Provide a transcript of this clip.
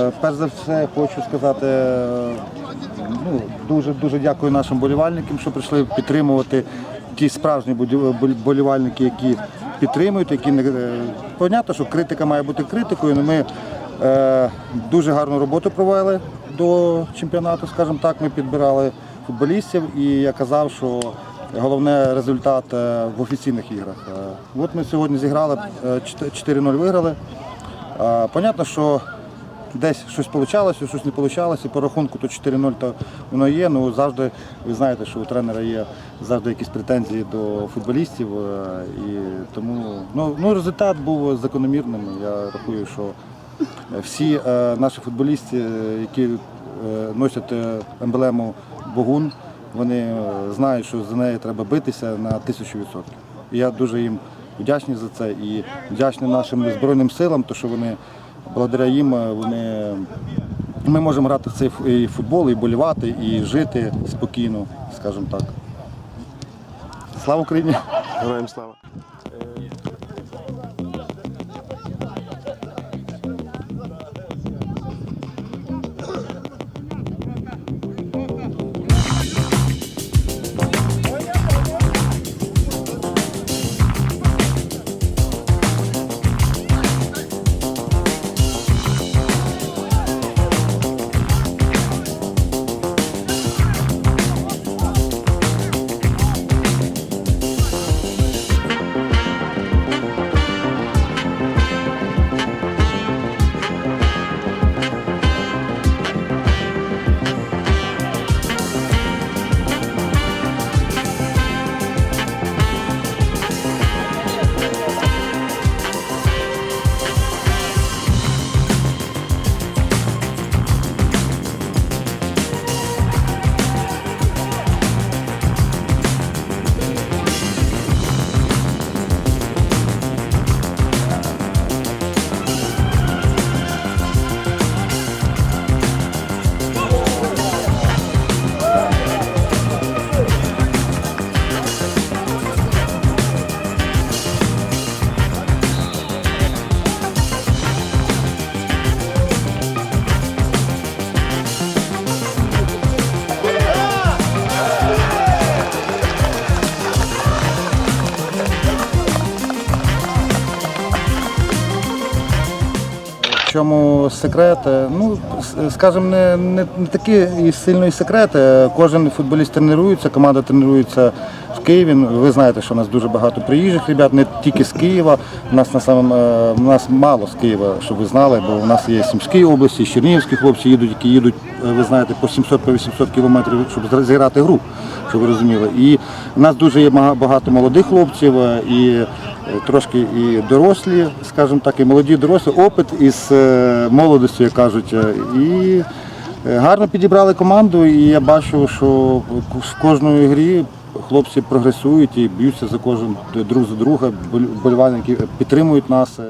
Е, Перш за все хочу сказати, ну, дуже дуже дякую нашим болівальникам, що прийшли підтримувати ті справжні болівальники, які підтримують, які не е, понятно, що критика має бути критикою. але Ми е, дуже гарну роботу провели до чемпіонату, скажімо так. Ми підбирали футболістів, і я казав, що головне результат е, в офіційних іграх. От ми сьогодні зіграли е, 4-0 виграли. Понятно, що десь щось вийшло, щось не вийшло, і по рахунку то 4-0 то воно є. Ну завжди ви знаєте, що у тренера є завжди якісь претензії до футболістів. е, І тому ну, ну, результат був закономірним. Я рахую, що всі е, наші футболісти, е, які е, носять е, емблему Богун, вони знають, що за неї треба битися на тисячу відсотків. Я дуже їм вдячний за це і вдячний нашим Збройним силам, то що вони благодаря їм е, вони, ми можемо грати цей і футбол, і болівати, і жити спокійно, скажімо так. Слава Україні! Героям слава. Чому секрет? Ну, скажем, не, не, не такий і сильний секрет. Е, Кожен футболіст тренується, команда тренується в Києві. Ну, Ви знаєте, що у нас дуже багато приїжджих ребят, не тільки з Києва. У нас на самом, е, у нас мало з Києва, щоб ви знали, бо у нас є з Сумської області, Чернігівські хлопці їдуть, які їдуть, е, ви знаєте, по 700 по 800 кілометрів, щоб зіграти гру, щоб ви розуміли. І у нас дуже є багато молодих хлопців е, і трошки і дорослі, скажімо так, і молоді дорослі, опит із молодості, як кажуть. І гарно підібрали команду, і я бачу, що в кожної грі хлопці прогресують і б'ються за кожен друг за друга, болівальники підтримують нас.